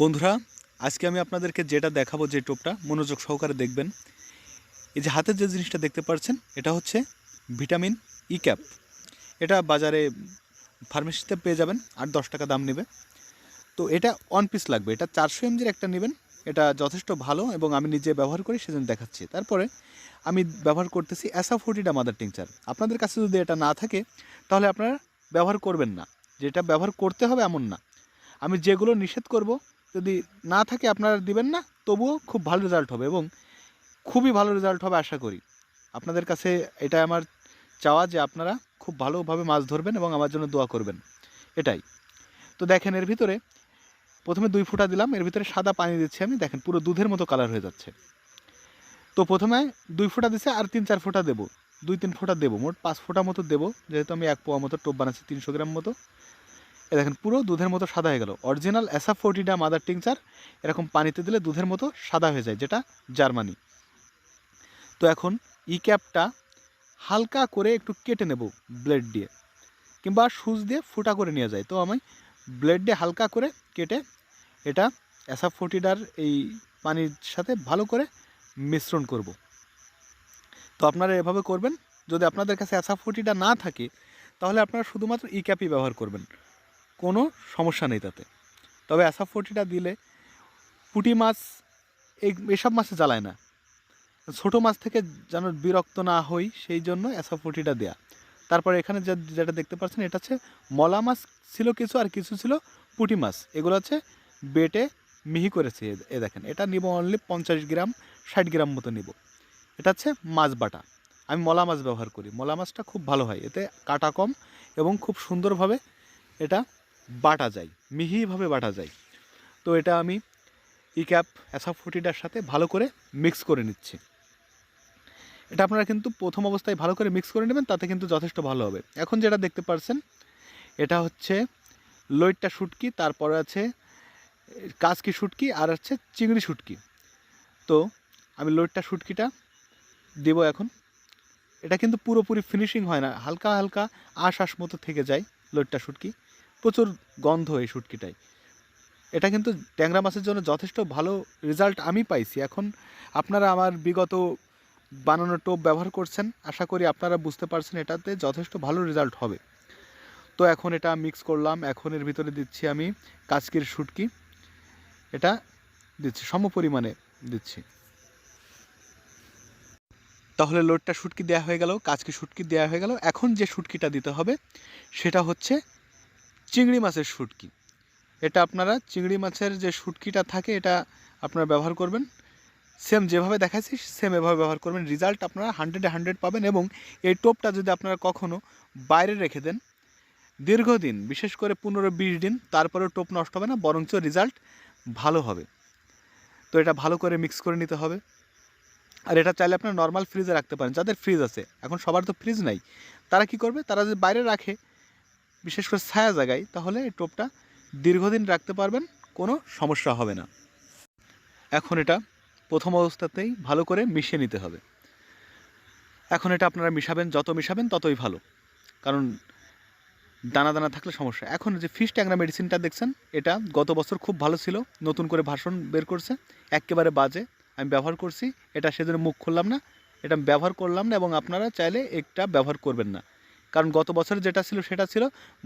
বন্ধুরা, আজকে আমি আপনাদেরকে যেটা দেখাবো যে টোপটা, মনোযোগ সহকারে দেখবেন। এই যে হাতের যে জিনিসটা দেখতে পাচ্ছেন এটা হচ্ছে ভিটামিন ই ক্যাপ। এটা বাজারে ফার্মেসিতে পেয়ে যাবেন, আট দশ টাকা দাম নেবে। তো এটা ওয়ান পিস লাগবে, এটা চারশো এমজির একটা নেবেন। এটা যথেষ্ট ভালো এবং আমি নিজে ব্যবহার করি, সেজন্য দেখাচ্ছি। তারপরে আমি ব্যবহার করতেছি অ্যাসাফোর্টিডা মাদার টিংচার। আপনাদের কাছে যদি এটা না থাকে, তাহলে আপনারা ব্যবহার করবেন না। যেটা ব্যবহার করতে হবে, এমন না। আমি যেগুলো নিষেধ করব, যদি না থাকে আপনারা দিবেন না, তবুও খুব ভালো রেজাল্ট হবে এবং খুবই ভালো রেজাল্ট হবে আশা করি। আপনাদের কাছে এটা আমার চাওয়া যে আপনারা খুব ভালোভাবে মাছ ধরবেন এবং আমার জন্য দোয়া করবেন। এটাই। তো দেখেন এর ভিতরে, প্রথমে দুই ফুটা দিলাম, এর ভিতরে সাদা পানি দিচ্ছি আমি, দেখেন পুরো দুধের মতো কালার হয়ে যাচ্ছে। তো প্রথমে দুই ফোঁটা দিচ্ছে আর তিন চার ফোঁটা দেবো, দুই তিন ফোঁটা দেবো, মোট পাঁচ ফোঁটা মতো দেবো, যেহেতু আমি এক পোয়া মতো টোপ বানাচ্ছি, তিনশো গ্রাম মতো। এ দেখেন, পুরো দুধের মতো সাদা হয়ে গেল। অরিজিনাল অ্যাসাফোর্টিডা মাদার টিংচার এরকম পানিতে দিলে দুধের মতো সাদা হয়ে যায়, যেটা জার্মানি। তো এখন ই ক্যাপটা হালকা করে একটু কেটে নেব ব্লেড দিয়ে, কিংবা সুচ দিয়ে ফুটা করে নিয়ে যায়। তো আমি ব্লেড দিয়ে হালকা করে কেটে এটা অ্যাসাফোর্টিডার এই পানির সাথে ভালো করে মিশ্রণ করব। তো আপনারা এভাবে করবেন। যদি আপনাদের কাছে অ্যাসাফোর্টিডা না থাকে, তাহলে আপনারা শুধুমাত্র ই ক্যাপই ব্যবহার করবেন। কোনো সমস্যা নেই তাতে। তবে অ্যাসাফোর্টিটা দিলে পুঁটি মাছ এসব মাছে জ্বালায় না। ছোটো মাছ থেকে যেন বিরক্ত না হই, সেই জন্য অ্যাসাফোর্টিটা দেয়া। তারপরে এখানে যেটা দেখতে পাচ্ছেন, এটা হচ্ছে মলা মাছ ছিল কিছু আর কিছু ছিল পুঁটি মাছ। এগুলো হচ্ছে বেটে মিহি করেছে এ দেখেন। এটা নিব অনলি পঞ্চাশ গ্রাম, ষাট গ্রাম মতো নিব। এটা হচ্ছে মাছ বাটা। আমি মলা মাছ ব্যবহার করি। মলা মাছটা খুব ভালো হয়। এতে কাটা কম এবং খুব সুন্দরভাবে এটা বাটা যায়, মিহিভাবে বাটা যায়। তো এটা আমি ই ক্যাপ অ্যাসাফোর্টিটার সাথে ভালো করে মিক্স করে নিচ্ছি। এটা আপনারা কিন্তু প্রথম অবস্থায় ভালো করে মিক্স করে নেবেন, তাতে কিন্তু যথেষ্ট ভালো হবে। এখন যেটা দেখতে পারছেন, এটা হচ্ছে লইট্টা শুটকি, তারপরে আছে কাজকি শুটকি, আর হচ্ছে চিংড়ি শুটকি। তো আমি লইট্টা শুটকিটা দেবো এখন। এটা কিন্তু পুরোপুরি ফিনিশিং হয় না, হালকা হালকা আশ আশ মতো থেকে যায় লইট্টা শুটকি। প্রচুর গন্ধ এই শুটকিটাই। এটা কিন্তু ট্যাংরা মাছের জন্য যথেষ্ট ভালো রেজাল্ট আমি পাইছি। এখন আপনারা আমার বিগত বানানো টোপ ব্যবহার করছেন, আশা করি আপনারা বুঝতে পারছেন এটাতে যথেষ্ট ভালো রেজাল্ট হবে। তো এখন এটা মিক্স করলাম, এখন এর ভিতরে দিচ্ছি আমি কাচকির শুটকি। এটা দিচ্ছি, সম পরিমাণে দিচ্ছি। তাহলে লোডটা শুটকি দেওয়া হয়ে গেল, কাচকি শুটকি দেওয়া হয়ে গেল। এখন যে শুটকিটা দিতে হবে, সেটা হচ্ছে চিংড়ি মাছের শুটকি। এটা আপনারা চিংড়ি মাছের যে শুটকিটা থাকে, এটা আপনারা ব্যবহার করবেন। সেম যেভাবে দেখাচ্ছি সেম এভাবে ব্যবহার করবেন। রেজাল্ট আপনারা হান্ড্রেডে হান্ড্রেড পাবেন এবং এই টোপটা যদি আপনারা কখনও বাইরে রেখে দেন, দীর্ঘদিন, বিশেষ করে পনেরো বিশ দিন, তারপরেও টোপ নষ্ট হবে না, বরঞ্চ রেজাল্ট ভালো হবে। তো এটা ভালো করে মিক্স করে নিতে হবে। আর এটা চাইলে আপনারা নর্মাল ফ্রিজে রাখতে পারেন। যাদের ফ্রিজ আছে, এখন সবার তো ফ্রিজ নাই। তারা কি করবে? তারা যদি বাইরে রাখে বিশেষ করে ছায়া জায়গায়, তাহলে এই টোপটা দীর্ঘদিন রাখতে পারবেন, কোনো সমস্যা হবে না। এখন এটা প্রথম অবস্থাতেই ভালো করে মিশিয়ে নিতে হবে। এখন এটা আপনারা মিশাবেন, যত মিশাবেন ততই ভালো। কারণ দানা দানা থাকলে সমস্যা। এখন যে ফিশ ট্যাংরা মেডিসিনটা দেখছেন, এটা গত বছর খুব ভালো ছিল, নতুন করে ভাষণ বের করছে, একেবারে বাজে, আমি ব্যবহার করছি, এটা সেজন্য মুখ খুললাম না, এটা ব্যবহার করলাম না, এবং আপনারা চাইলে এটা ব্যবহার করবেন না। কারণ গত বছর যেটা ছিল, সেটা ছিল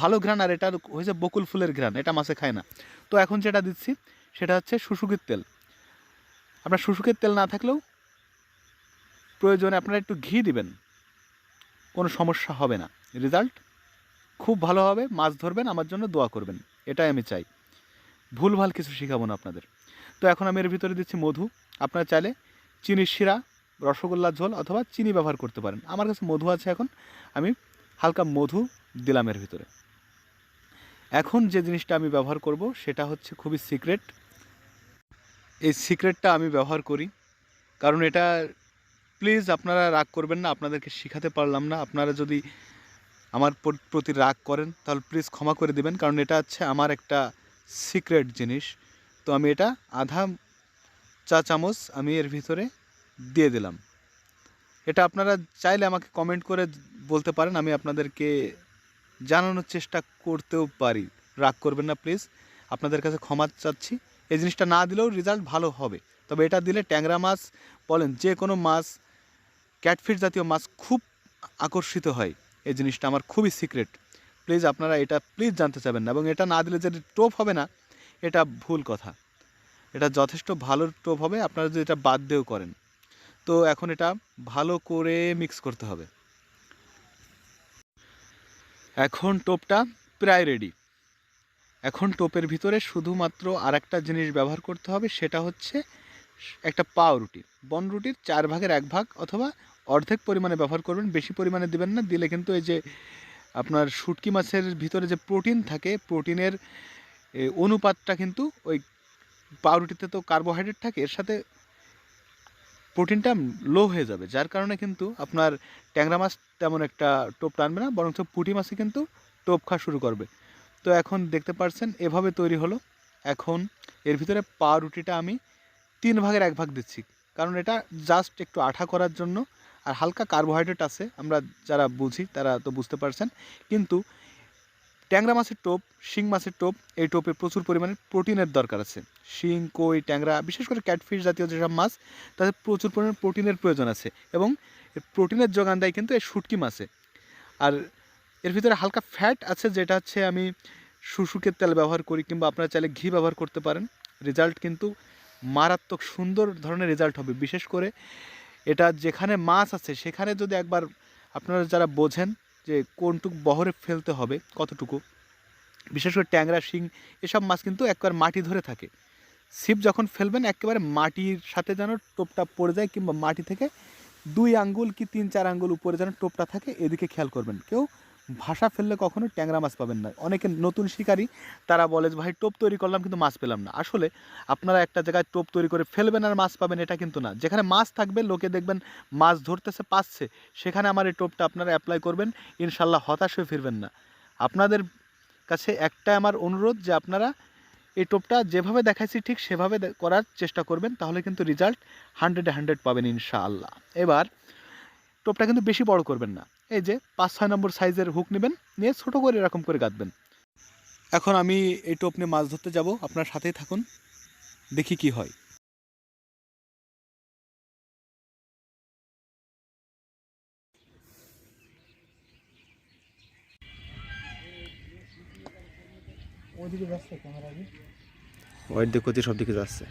ভালো ঘ্রাণ আর এটা হয়েছে বকুল ফুলের ঘ্রাণ, এটা মাছে খায় না। তো এখন যেটা দিচ্ছি, সেটা হচ্ছে শুশুকির তেল। আপনার শুশুকের তেল না থাকলেও প্রয়োজনে আপনারা একটু ঘি দিবেন, কোনো সমস্যা হবে না। রেজাল্ট খুব ভালো হবে, মাছ ধরবেন, আমার জন্য দোয়া করবেন, এটাই আমি চাই। ভুলভাল কিছু শেখাবো না আপনাদের। তো এখন আমি এর ভিতরে দিচ্ছি মধু। আপনারা চাইলে চিনির শিরা, রসগোল্লার ঝোল অথবা চিনি ব্যবহার করতে পারেন। আমার কাছে মধু আছে এখন, আমি হালকা মধু দিলাম এর ভিতরে। এখন যে জিনিসটা আমি ব্যবহার করব, সেটা হচ্ছে খুবই সিক্রেট। এই সিক্রেটটা আমি ব্যবহার করি, কারণ এটা, প্লিজ আপনারা রাগ করবেন না, আপনাদেরকে শেখাতে পারলাম না। আপনারা যদি আমার প্রতি রাগ করেন, তাহলে প্লিজ ক্ষমা করে দিবেন, কারণ এটা হচ্ছে আমার একটা সিক্রেট জিনিস। তো আমি এটা আধা চা চামচ আমি এর ভিতরে দিয়ে দিলাম। এটা আপনারা চাইলে আমাকে কমেন্ট করে বলতে পারেন, আমি আপনাদেরকে জানানোর চেষ্টা করতেও পারি। রাগ করবেন না প্লিজ আপনাদের কাছে ক্ষমা চাচ্ছি। এই জিনিসটা না দিলেও রেজাল্ট ভালো হবে। তবে এটা দিলে ট্যাংরা মাছ, বলেন যে কোনো মাছ ক্যাটফিট জাতীয় মাছ খুব আকর্ষিত হয়। এই জিনিসটা আমার খুবই সিক্রেট প্লিজ আপনারা এটা প্লিজ জানতে চাবেন না। এবং এটা না দিলে যে টোপ হবে না, এটা ভুল কথা। এটা যথেষ্ট ভালো টোপ হবে। আপনারা যদি এটা বাদ দিয়েও করেন। তো এখন এটা ভালো করে মিক্স করতে হবে। এখন টোপটা প্রায় রেডি এখন টোপের ভিতরে শুধুমাত্র আর একটা জিনিস ব্যবহার করতে হবে, সেটা হচ্ছে একটা পাউরুটি বনরুটির চার ভাগের এক ভাগ অথবা অর্ধেক পরিমাণে ব্যবহার করবেন, বেশি পরিমাণে দিবেন না, দিলে কিন্তু এই যে আপনার শুটকি মাছের ভিতরে যে প্রোটিন থাকে প্রোটিনের অনুপাতটা কিন্তু ওই পাউরুটিতে তো কার্বোহাইড্রেট থাকে, এর সাথে প্রোটিনটা লো হয়ে যাবে, যার কারণে কিন্তু আপনার ট্যাংরা মাছ তেমন একটা টোপ টানবে না, বরঞ্চ পুঁটি মাছে কিন্তু টোপ খাওয়া শুরু করবে। তো এখন দেখতে পাচ্ছেন এভাবে তৈরি হলো। এখন এর ভিতরে পাউরুটিটা আমি তিন ভাগের এক ভাগ দিচ্ছি, কারণ এটা জাস্ট একটু আঠা করার জন্য। আর হালকা কার্বোহাইড্রেট আছে, আমরা যারা বুঝি তারা তো বুঝতে পারছেন। কিন্তু ট্যাংরা মাছের টোপ, শিং মাছের টোপ, এই টোপে প্রচুর পরিমাণে প্রোটিনের দরকার আছে। শিং, কই, ট্যাংরা, বিশেষ করে ক্যাটফিশ জাতীয় যেসব মাছ তাদের প্রচুর পরিমাণে প্রোটিনের প্রয়োজন আছে এবং প্রোটিনের যোগান দেয় কিন্তু এই শুটকি মাছে। আর এর ভিতরে হালকা ফ্যাট আছে যেটা হচ্ছে আমি শুশুকের তেল ব্যবহার করি কিংবা আপনারা চাইলে ঘি ব্যবহার করতে পারেন। রেজাল্ট কিন্তু মারাত্মক সুন্দর ধরনের রেজাল্ট হবে। বিশেষ করে এটা যেখানে মাছ আছে সেখানে যদি একবার আপনারা যারা বোঝেন যে কোনটুকু বহরে ফেলতে হবে, কতটুকু। বিশেষ করে ট্যাংরা, শিং, এসব মাছ কিন্তু একবার মাটি ধরে থাকে। ছিপ যখন ফেলবেন, একেবারে মাটির সাথে যেন টোপটা পড়ে যায় কিংবা মাটি থেকে দুই আঙ্গুল কি তিন চার আঙ্গুল উপরে যেন টোপটা থাকে, এদিকে খেয়াল করবেন। কেউ ভাষা ফেললে কখনো ট্যাংরা মাছ পাবেন না। অনেকে নতুন শিকারী, তারা বলে যে, ভাই, টোপ তৈরি করলাম কিন্তু মাছ পেলাম না। আসলে আপনারা একটা জায়গায় টোপ তৈরি করে ফেলবেন আর মাছ পাবেন, এটা কিন্তু না। যেখানে মাছ থাকবে, লোকে দেখবেন মাছ ধরতেছে, পাচ্ছে। সেখানে আমার এই টোপটা আপনারা অ্যাপ্লাই করবেন ইনশাল্লাহ হতাশ হয়ে ফিরবেন না। আপনাদের কাছে একটা আমার অনুরোধ যে, আপনারা এই টোপটা যেভাবে দেখাইছি ঠিক সেভাবে করার চেষ্টা করবেন, তাহলে কিন্তু রেজাল্ট হান্ড্রেডে হান্ড্রেড পাবেন ইনশাআল্লাহ। এবার টোপটা কিন্তু বেশি বড় করবেন না। এই যে পাঁচ ছয় নম্বর সাইজের হুক নেবেন নিয়ে ছোটো করে এরকম করে গাঁথবেন। এখন আমি এই টোপ নিয়ে মাছ ধরতে যাব আপনার সাথেই থাকুন দেখি কি হয়। ওইদিকে যাচ্ছে ক্যামেরা ওয়াইড সব দিকে যাচ্ছে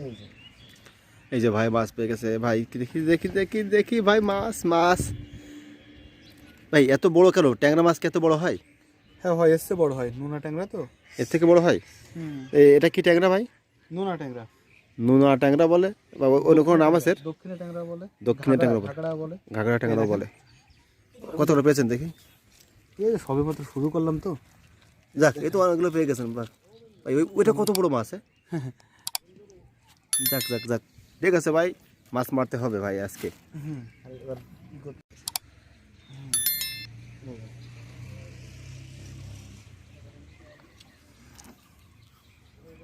এই যে এই যে ভাই মাছ পেয়ে গেছে। ভাই দেখি দেখি দেখি দেখি ভাই মাছ মাছ। ভাই এত বড় কেন? ট্যাংরা মাছ কি এত বড় হয়? হ্যাঁ হয় এসছে বড় হয়। নোনা ট্যাংরা তো? এর থেকে বড় হয়? এই এটা কি ট্যাংরা ভাই? নোনা ট্যাংরা। নুনা ট্যাংরা বলে? বা অন্য কোনো নাম আছে? দক্ষিণে ট্যাংরা বলে। দক্ষিণে ট্যাংরা বলে। বলে। ঘাগড়া ট্যাংরা বলে। কত করে পেয়েছেন দেখি? এই সবে মাত্র শুরু করলাম তো। যাক এই তো অনেকগুলো পেয়ে গেছেন ভাই ওই ওইটা কত বড় মাছ হ্যাঁ যাক যাক যাক। ঠিক আছে ভাই মাছ মারতে হবে ভাই আজকে।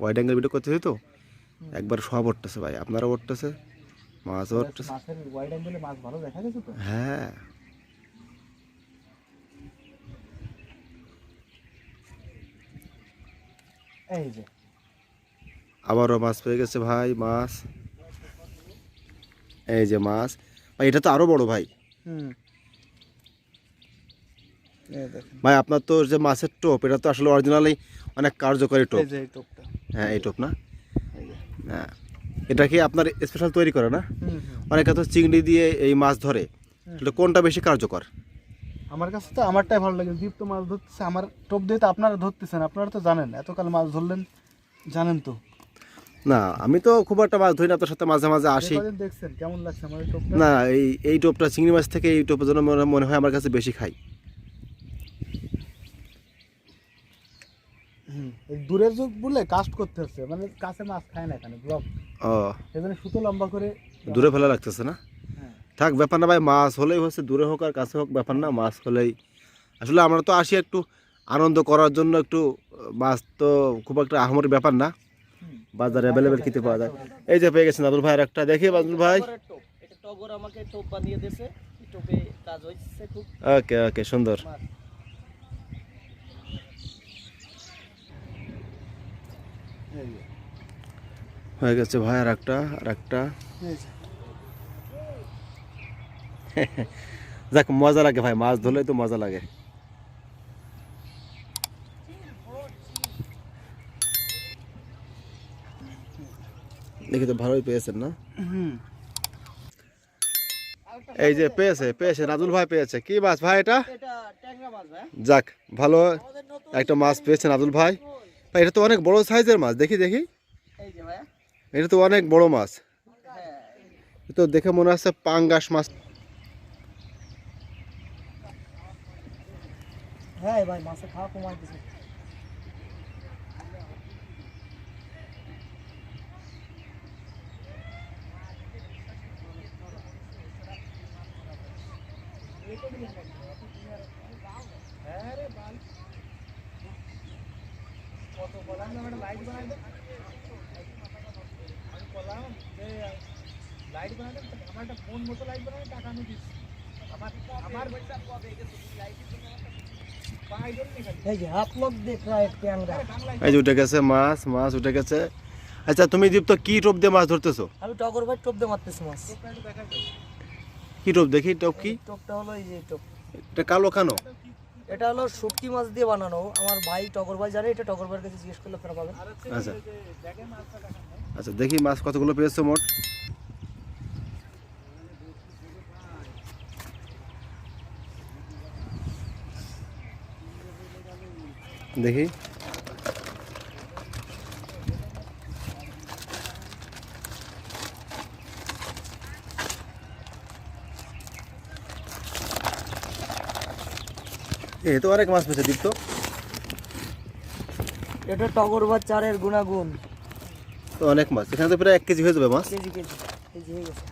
ওয়াইড অ্যাঙ্গেল ভিডিও করতেছি তো? একবার সব উঠতেছে ভাই আপনারা উঠতেছে মাছও উঠতেছে। মাছের ওয়াইড অ্যাঙ্গেলে মাছ তো? হ্যাঁ। আবারও মাছ পেয়ে গেছে ভাই মাছ। এই যে মাছ। ভাই এটা তো আরও বড় ভাই। ভাই আপনার তো যে মাছের টোপ এটা তো আসলে অরিজিনালি অনেক কার্যকরী টোপ। হ্যাঁ এই টোপ না? হ্যাঁ। এটা কি আপনার স্পেশাল তৈরি করে না? অনেকে তো চিংড়ি দিয়ে এই মাছ ধরে। এটা কোনটা বেশি কার্যকর? আমার কাছে তো আমারটাই ভালো লাগে। দীপ তো মাছ ধরতেছে। আমার টোপ দিয়ে তো আপনারা ধরতেছেন। আপনারা তো জানেন এতকাল মাছ ধরলেন জানেন তো। না আমি তো খুব একটা মাছ ধরি না আপনার সাথে মাঝে মাঝে আসি। দেখছেন কেমন লাগছে আমার এই টোপটা? না এই এই টোপটা চিংড়ি মাছ থেকে এই টোপের জন্য মনে হয় আমার কাছে বেশি খাই। দূরের যুগ বলে কাস্ট করতে হচ্ছে মানে কাছে মাছ খায় না এখানে ব্লক। ও। জন্য সুতো লম্বা করে দূরে ফেলা লাগতেছে না? হ্যাঁ। থাক ব্যাপার না ভাই মাছ হলেই হচ্ছে দূরে হোক আর কাছে হোক ব্যাপার না মাছ হলেই। আসলে আমরা তো আসি একটু আনন্দ করার জন্য একটু মাছ তো খুব একটা আহমরি ব্যাপার না। বাজারে অ্যাভেলেবেল খেতে পাওয়া যায়। এই যে পেয়ে গেছেন আব্দুল ভাই আর একটা। দেখি আব্দুল ভাই। ওকে ওকে সুন্দর। হয়ে গেছে ভাই আর একটা আর একটা। যাক মজা লাগে ভাই মাছ ধরলে তো মজা লাগে। দেখি তো ভালোই পেয়েছেন না? এই যে পেয়েছে পেয়েছে নাজুল ভাই পেয়েছে। কি মাছ ভাই এটা? যাক ভালো একটা মাছ পেয়েছে নাজুল ভাই। ভাই এটা তো অনেক বড় সাইজের মাছ দেখি দেখি। এটা তো অনেক বড় মাছ। হ্যাঁ। তো দেখে মনে হচ্ছে পাঙ্গাস মাছ। হ্যাঁ ভাই মাছে খাওয়া কমাই দিছে। উঠে গেছে মাছ মাছ উঠে গেছে। আচ্ছা তুমি কি টোপ দিয়ে মাছ ধরতেছো? আমি টগর ভাই টোপ দিয়ে মারতেছি মাছ। কি টোপ? দেখি টোপ কি? টোপটা হলো এই যে কালো কানো? এটা হলো মাছ দিয়ে বানানো। আমার ভাই টগর ভাই টগর জিজ্ঞেস করলে আচ্ছা।, আচ্ছা দেখি মাছ কতগুলো পেয়েছ মোট। দেখি এ তো অনেক মাছ পেয়েছে দীপ্ত এটা টগর ভাই চারের গুণাগুণ তো অনেক মাছ এখানে তো প্রায় এক কেজি হয়ে যাবে মাছ কেজি কেজি কেজি হয়ে গেছে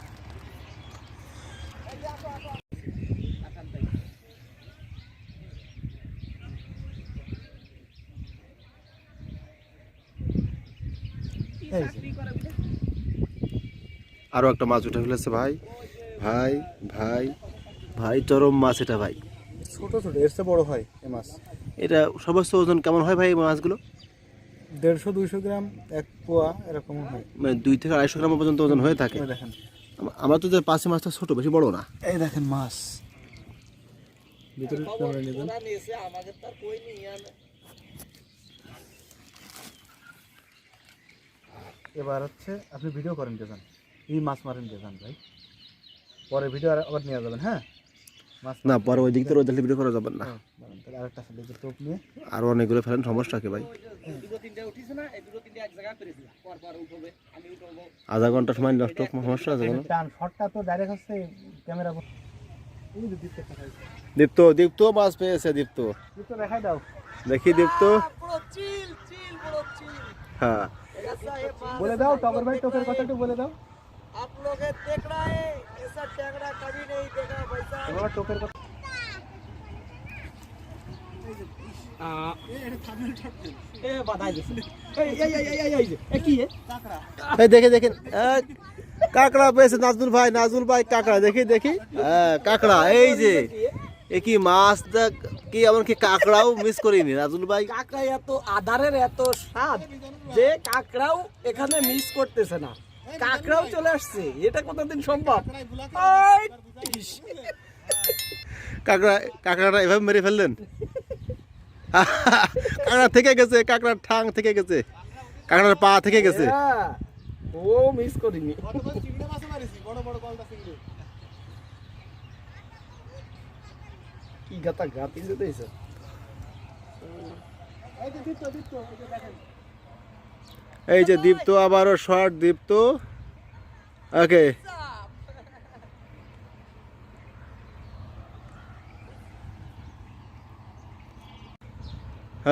এই যে। আরও একটা মাছ উঠে ফেলেছে ভাই। ভাই ভাই ভাই চরম মাছ এটা ভাই। ছোট ছোট এর চেয়ে বড় হয় এই মাছ। এটা সর্বোচ্চ ওজন কেমন হয় ভাই এই মাছগুলো? দেড়শো দুইশো গ্রাম এক পোয়া এরকম হয়। মানে দুই থেকে আড়াইশো গ্রাম পর্যন্ত ওজন হয়ে থাকে। দেখেন। আম- আমার তো যে পাশে মাছটা ছোট বেশি বড় না। এই দেখেন মাছ। ভিতরে ক্যামেরা নিয়ে যান ওরা নিয়েছে আমাদের তার কই নেই আর এবার হচ্ছে আপনি ভিডিও করেন কে যান এই মাছ মারেন কে যান ভাই? পরে ভিডিও আবার নিয়ে যাবেন হ্যাঁ? মাছ না পরে ওই দিক থেকে ভিডিও করা যাবে না। হ্যাঁ, তাহলে আরেকটা সাইডে যে টোপ নিয়ে। আরও অনেকগুলো ফেলেন সমস্যা কি ভাই? দুটো তিনটে উঠিছে না এই দুটো তিনটে এক জায়গায় করেছি পর পর উঠবে আমি উঠবো। আধা ঘণ্টা সময় নষ্ট সমস্যা আছে কোনো? শটটা তো ডাইরেক্ট হচ্ছে ক্যামেরা দীপ্ত দেখাই দীপ্ত দীপ্ত মাছ পেয়েছে দীপ্ত। দীপ্ত দেখাই দাও। দেখি দীপ্ত। পুরো চিল চিল পুরো চিল। হ্যাঁ। बोले दाओ टावर भाई पता तो बोले दाओ आप लोग देख रहा है ऐसा टैंगड़ा कभी नहीं देखा भाई साहब। टोकर का आ ए ए बता दे नाजुल भाई नाजुल भाई काकड़ा देखी देखी? काकड़ा ए मास तक কি এমন কি কাঁকড়াও মিস করিনি নাজুল ভাই? কাকড়া এত আধারের এত স্বাদ যে কাকড়াও এখানে মিস করতেছে না। কাকড়াও চলে আসছে এটা কতদিন সম্ভব? কাঁকড়া কাঁকড়াটা এভাবে মেরে ফেললেন? কাঁকড়া থেকে গেছে কাঁকড়ার ঠাং থেকে গেছে কাঁকড়ার পা থেকে গেছে। হ্যাঁ, ও মিস করিনি। কি গাতা গাতি দিতেছে এই যে দীপ্ত, আবারও শর্ট দীপ্ত। ওকে।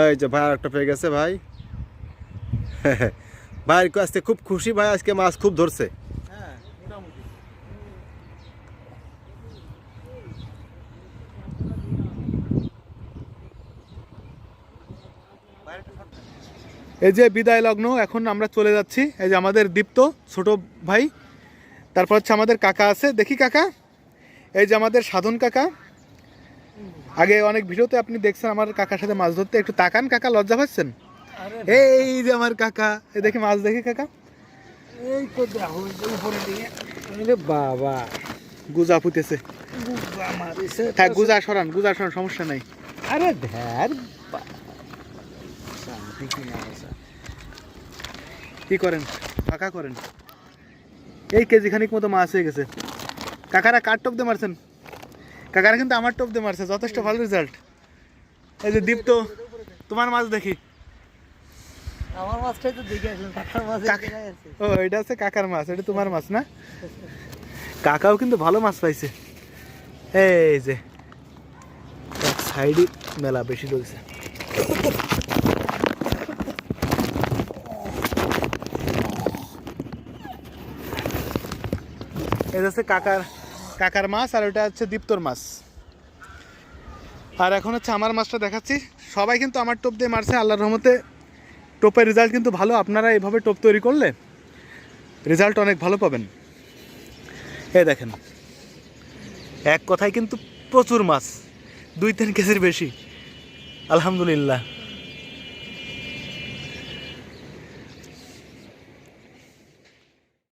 এই যে ভাই একটা পেয়ে গেছে ভাই। ভাই আজকে খুব খুশি ভাই, আজকে মাছ খুব ধরছে। এই যে বিদায় লগ্ন এখন আমরা চলে যাচ্ছি। এই যে আমাদের দীপ্ত ছোট ভাই। তারপর হচ্ছে আমাদের কাকা আছে। দেখি কাকা। এই যে আমাদের সাধন কাকা। আগে অনেক ভিডিওতে আপনি দেখছেন আমার কাকার সাথে মাছ ধরতে। একটু তাকান কাকা লজ্জা পাচ্ছেন? এই যে আমার কাকা। এই দেখি মাছ দেখি কাকা। এই তো দেখো উপরে দিকে। বাবা। গুজা ফুটেছে মারিছে। হ্যাঁ গুজা সরান গুজা সরান সমস্যা নাই। আরে ধ্যার কি করেন? ফাঁকা করেন। এই কেজি খানিক মতো মাছ হয়ে গেছে। কাকারা কার টপ দিয়ে মারছেন? কাকারা কিন্তু আমার টপ দিয়ে মারছে যথেষ্ট ভালো রেজাল্ট এই যে দীপ্ত তোমার মাছ দেখি। আমার মাছটাই তো দেখে আসলাম কাকার মাছ কাক- ও এটা হচ্ছে কাকার মাছ এটা তোমার মাছ না? কাকাও কিন্তু ভালো মাছ পাইছে। এই যে এক সাইডই মেলা বেশি রয়েছে এটা হচ্ছে কাকার কাকার মাছ আর ওটা হচ্ছে দীপ্তর মাছ। আর এখন হচ্ছে আমার মাছটা দেখাচ্ছি। সবাই কিন্তু আমার টোপ দিয়ে মারছে, আল্লাহর রহমতে। টোপের রেজাল্ট কিন্তু ভালো, আপনারা এইভাবে টোপ তৈরি করলে রেজাল্ট অনেক ভালো পাবেন। এই দেখেন, এক কথায় কিন্তু প্রচুর মাছ, দুই তিন কেজির বেশি। আলহামদুলিল্লাহ।